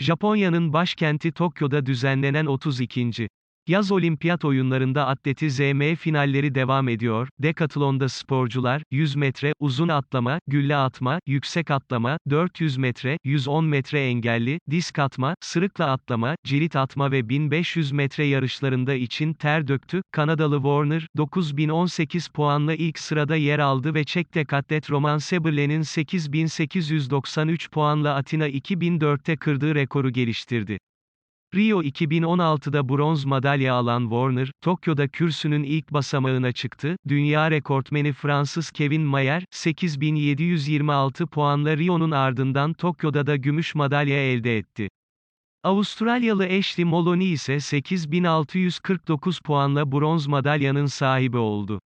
Japonya'nın başkenti Tokyo'da düzenlenen 32. Yaz Olimpiyat Oyunlarında atletizm finalleri devam ediyor. Dekatlon'da sporcular, 100 metre, uzun atlama, gülle atma, yüksek atlama, 400 metre, 110 metre engelli, disk atma, sırıkla atlama, cirit atma ve 1500 metre yarışlarında için ter döktü. Kanadalı Warner, 9018 puanla ilk sırada yer aldı ve Çek dekatlet Roman Seberle'nin 8893 puanla Atina 2004'te kırdığı rekoru geliştirdi. Rio 2016'da bronz madalya alan Warner, Tokyo'da kürsünün ilk basamağına çıktı. Dünya rekortmeni Fransız Kevin Mayer, 8726 puanla Rio'nun ardından Tokyo'da da gümüş madalya elde etti. Avustralyalı Ashley Moloney ise 8649 puanla bronz madalyanın sahibi oldu.